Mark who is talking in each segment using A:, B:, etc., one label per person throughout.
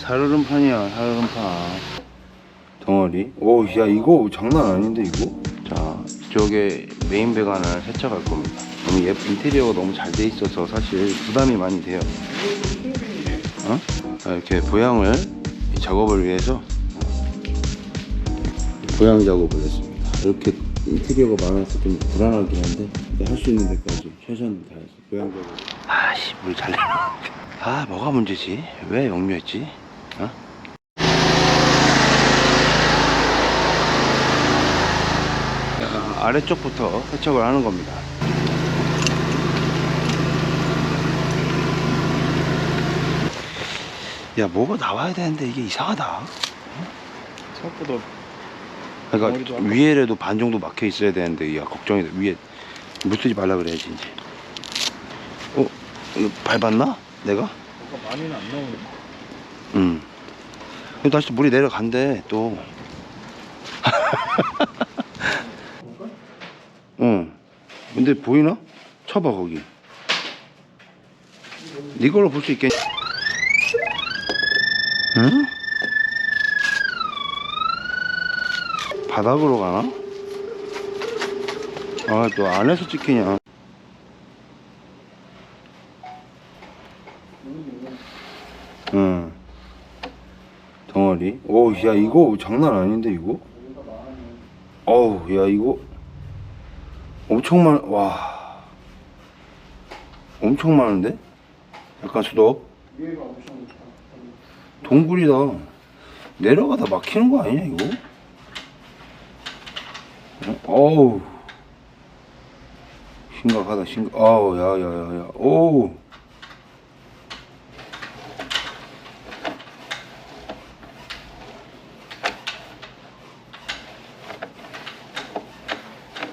A: 살얼음판이야, 살얼음판. 덩어리. 오, 야, 이거 장난 아닌데, 이거? 자, 이쪽에 메인 배관을 세척할 겁니다. 너무 예 인테리어가 너무 잘 돼 있어서 사실 부담이 많이 돼요. 어? 자, 이렇게 보양을, 이 작업을 위해서 보양 작업을 했습니다. 이렇게 인테리어가 많아서 좀 불안하긴 한데, 할 수 있는 데까지 최선을 다해서 보양 작업. 아씨, 물 잘 내려오는데. 아, 뭐가 문제지? 왜 역류했지? 어? 아, 아래쪽부터 세척을 하는 겁니다. 야, 뭐가 나와야 되는데 이게 이상하다.
B: 생각보다
A: 그러니까 위에라도 반 정도 막혀 있어야 되는데 야 걱정이 돼. 위에 물 쓰지 말라 그래야지 이제. 어? 밟았나? 내가?
B: 뭐가 많이는 안 나오네.
A: 응. 근데 다시 또 물이 내려간대 또. 응. 근데 보이나? 쳐봐 거기. 네 걸로 볼 수 있겠니? 응? 바닥으로 가나? 아, 또 안에서 찍히냐? 덩어리. 오, 야, 이거 장난 아닌데, 이거? 어우, 야, 이거. 엄청 많, 와. 엄청 많은데? 약간 수도? 동굴이다. 내려가다 막히는 거 아니냐, 이거? 어? 어우. 심각하다, 심각. 아우, 야, 야, 야, 야. 오우.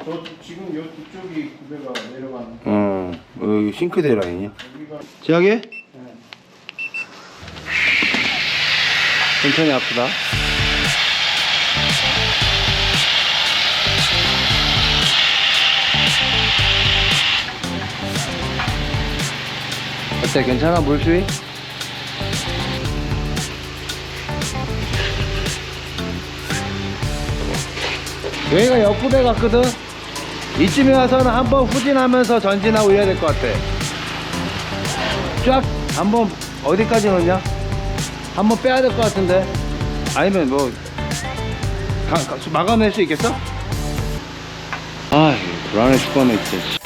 B: 저 지금 요 뒤쪽이 구배가 내려가는
A: 어, 여기 싱크대 라인이야.
B: 여기가
A: 지하게?
B: 네.
A: 천천히 아프다. 어때? 괜찮아? 물수위? 여기가 옆구배 같거든? 이쯤에 와서는 한번 후진하면서 전진하고 이래야 될 것 같아. 쫙 한번 어디까지 넣냐? 한번 빼야 될 것 같은데 아니면 뭐 가, 가, 막아낼 수 있겠어? 아 불안해 죽겠네 진짜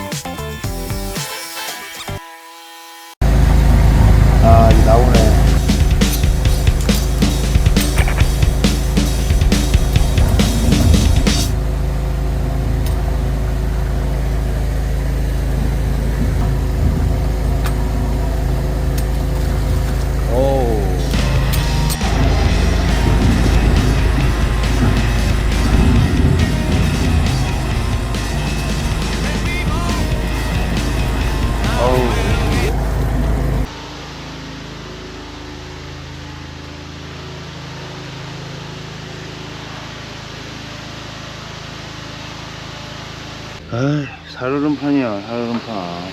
A: 아이, 살얼음판이야, 살얼음판.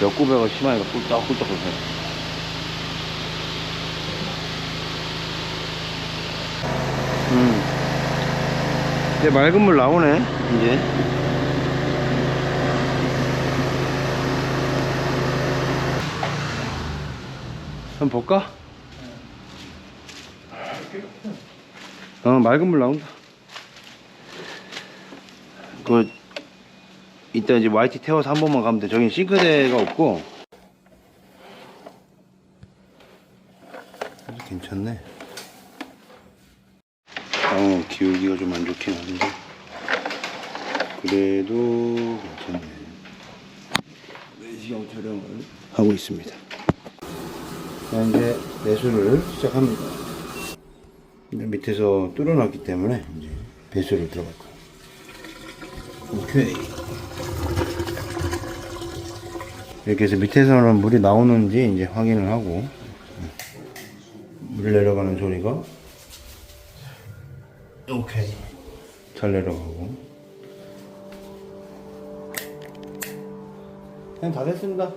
A: 역구배가 심하니까 꿀떡꿀떡 해. 음. 이제 맑은 물 나오네, 이제. 한번 볼까? 어, 맑은 물 나온다. 그, 이따 이제 YT 태워서 한 번만 가면 돼. 저긴 싱크대가 없고. 괜찮네. 어, 기울기가 좀 안 좋긴 한데. 그래도 괜찮네. 내시경 촬영을 하고 있습니다. 자, 이제 내수를 시작합니다. 밑에서 뚫어놨기 때문에 이제 배수를 들어갈 거예요. 오케이. 이렇게 해서 밑에서는 물이 나오는지 이제 확인을 하고 물 내려가는 소리가 오케이 잘 내려가고 그냥 다 됐습니다.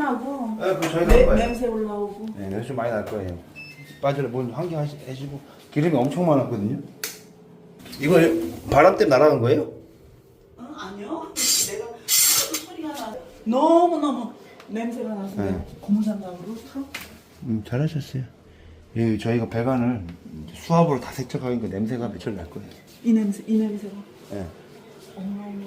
C: 나고
A: 네, 그 저희가 거예요.
C: 냄새 올라오고
A: 네, 냄새 좀 많이 날 거예요. 빠지를 뭔 환기 하시, 해시고 기름이 엄청 많았거든요. 이거 바람 때문에 날아간 거예요?
C: 어, 아니요 내가 소리가 나 너무 너무 냄새가 나서
A: 네.
C: 고무장갑으로 털어
A: 음, 잘하셨어요. 이 저희가 배관을 수압으로 다 세척하니까 냄새가 며칠 날 거예요.
C: 이 냄새 이 냄새가
A: 네.
C: 어마어마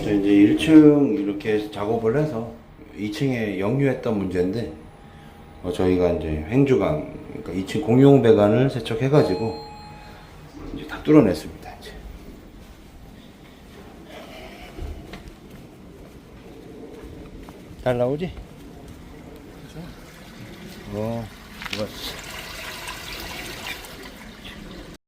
A: 저 이제 1층 이렇게 작업을 해서 2층에 역류했던 문제인데 어, 저희가 이제 횡주강 그러니까 2층 공용 배관을 세척해가지고 이제 다 뚫어냈습니다. 이제. 잘 나오지? 어, 좋았어.